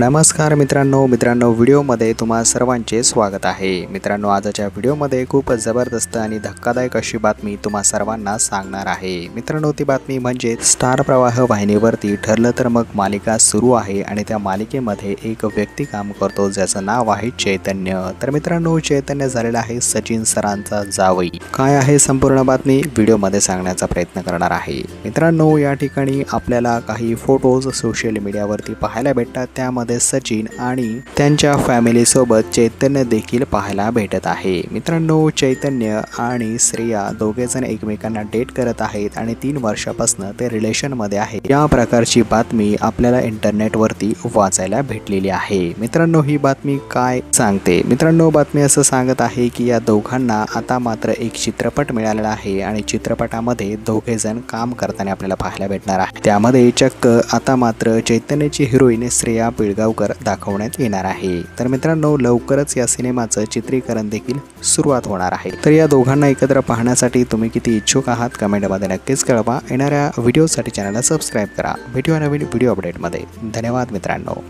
नमस्कार मित्रांनो मित्रांनो व्हिडिओमध्ये तुम्हा सर्वांचे स्वागत आहे. मित्रांनो आजच्या व्हिडिओमध्ये खूप जबरदस्त आणि धक्कादायक अशी बातमी तुम्हा सर्वांना सांगणार आहे. मित्रांनो ती बातमी म्हणजे स्टार प्रवाह वाहिनीवरती ठरलं तर मग मालिका सुरू आहे आणि त्या मालिकेमध्ये एक व्यक्ती काम करतो ज्याचं नाव आहे चैतन्य. तर मित्रांनो चैतन्य झालेला आहे सचिन सरांचा जावई. काय आहे संपूर्ण बातमी? व्हिडिओमध्ये सांगण्याचा प्रयत्न करणार आहे. मित्रांनो या ठिकाणी आपल्याला काही फोटोज सोशल मीडियावरती पाहायला भेटतात. त्यामध्ये सचिन आणि त्यांच्या फॅमिली सोबत चैतन्य देखील पाहायला भेटत आहे. मित्रांनो चैतन्य आणि श्रेया दोघे जण एकमेकांना डेट करत आहेत आणि तीन वर्षापासून ते रिलेशनमध्ये आहे. या प्रकारची बातमी आपल्याला इंटरनेटवरती वाचायला भेटलेली आहे. मित्रांनो ही बातमी काय सांगते? मित्रांनो बातमी असं सांगत आहे की या दोघांना आता मात्र एक चित्रपट मिळालेला आहे आणि चित्रपटामध्ये दोघे जण काम करताना आपल्याला पाहायला भेटणार आहे. त्यामध्ये चक्क आता मात्र चैतन्याची हिरोईन श्रेया पिळगावकर दाखवण्यात येणार आहे. तर मित्रांनो लवकरच या सिनेमाचं चित्रीकरण देखील सुरुवात होणार आहे. तर या दोघांना एकत्र पाहण्यासाठी तुम्ही किती इच्छुक आहात कमेंटमध्ये नक्कीच कळवा. येणाऱ्या व्हिडिओसाठी चॅनलला सबस्क्राईब करा. भेटूया नवीन व्हिडिओ अपडेटमध्ये धन्यवाद मित्रांनो.